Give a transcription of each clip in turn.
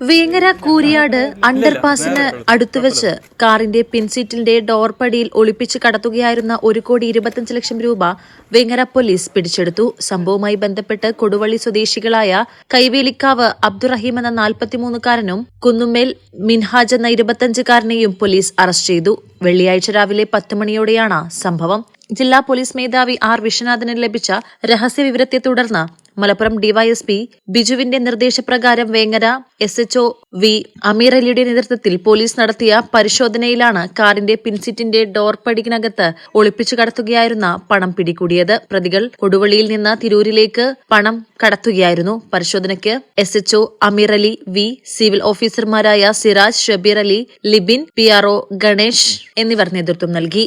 വേങ്ങര കൂരിയാട് അണ്ടർപാസിന് അടുത്തു വെച്ച് കാറിന്റെ പിൻസീറ്റിന്റെ ഡോർപടിയിൽ ഒളിപ്പിച്ച് കടത്തുകയായിരുന്ന ഒരു കോടി ഇരുപത്തിയഞ്ച് ലക്ഷം രൂപ വേങ്ങര പോലീസ് പിടിച്ചെടുത്തു. സംഭവവുമായി ബന്ധപ്പെട്ട് കൊടുവള്ളി സ്വദേശികളായ കൈവേലിക്കാവ് അബ്ദുറഹീം എന്ന നാൽപ്പത്തിമൂന്നുകാരനും കുന്നുമേൽ മിൻഹാജ് എന്ന ഇരുപത്തിയഞ്ചുകാരനെയും പോലീസ് അറസ്റ്റ് ചെയ്തു. വെള്ളിയാഴ്ച രാവിലെ പത്ത് മണിയോടെയാണ് സംഭവം. ജില്ലാ പോലീസ് മേധാവി ആർ വിശ്വനാഥന് ലഭിച്ച രഹസ്യവിവരത്തെ തുടർന്ന് മലപ്പുറം ഡിവൈഎസ്പി ബിജുവിന്റെ നിർദ്ദേശപ്രകാരം Vengara S HO V Ameer അലിയുടെ നേതൃത്വത്തിൽ പോലീസ് നടത്തിയ പരിശോധനയിലാണ് കാറിന്റെ പിൻസീറ്റിന്റെ ഡോർപടിക്കകത്ത് ഒളിപ്പിച്ചു കടത്തുകയായിരുന്ന പണം പിടികൂടിയത്. പ്രതികൾ കൊടുവള്ളിയിൽ നിന്ന് തിരൂരിലേക്ക് പണം കടത്തുകയായിരുന്നു. പരിശോധനയ്ക്ക് S HO Ameer Ali V civil ഓഫീസർമാരായ സിറാജ് ഷബീർ അലി ലിബിൻ പി ആർ ഗണേഷ് എന്നിവർ നേതൃത്വം നൽകി.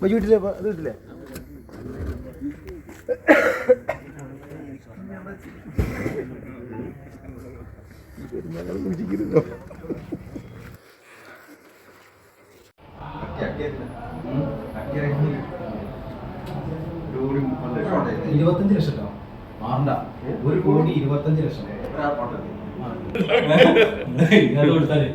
കാണിച്ചു വീട്ടിലെ കിട്ടില്ലേ ഇത് കിട്ടില്ലേ? ഇരുപത്തഞ്ച് ലക്ഷം മാറണ്ട. ഒരു കോടി ഇരുപത്തഞ്ച് ലക്ഷം. അത് കൊടുത്താലേ.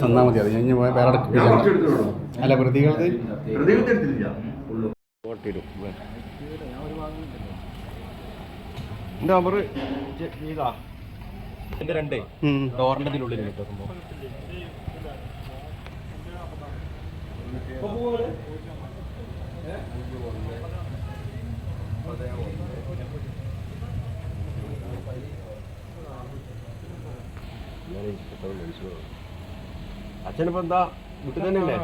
തന്നാൽ മതി. അത് ഞാൻ വേറെ അല്ല പ്രതികൾക്ക് നമ്പർ ഇത്. രണ്ടേ. ഡോറിന്റെ ഇതിനുള്ളിൽ അച്ഛനിപ്പോ എന്താ വീട്ടിൽ തന്നെയല്ലേ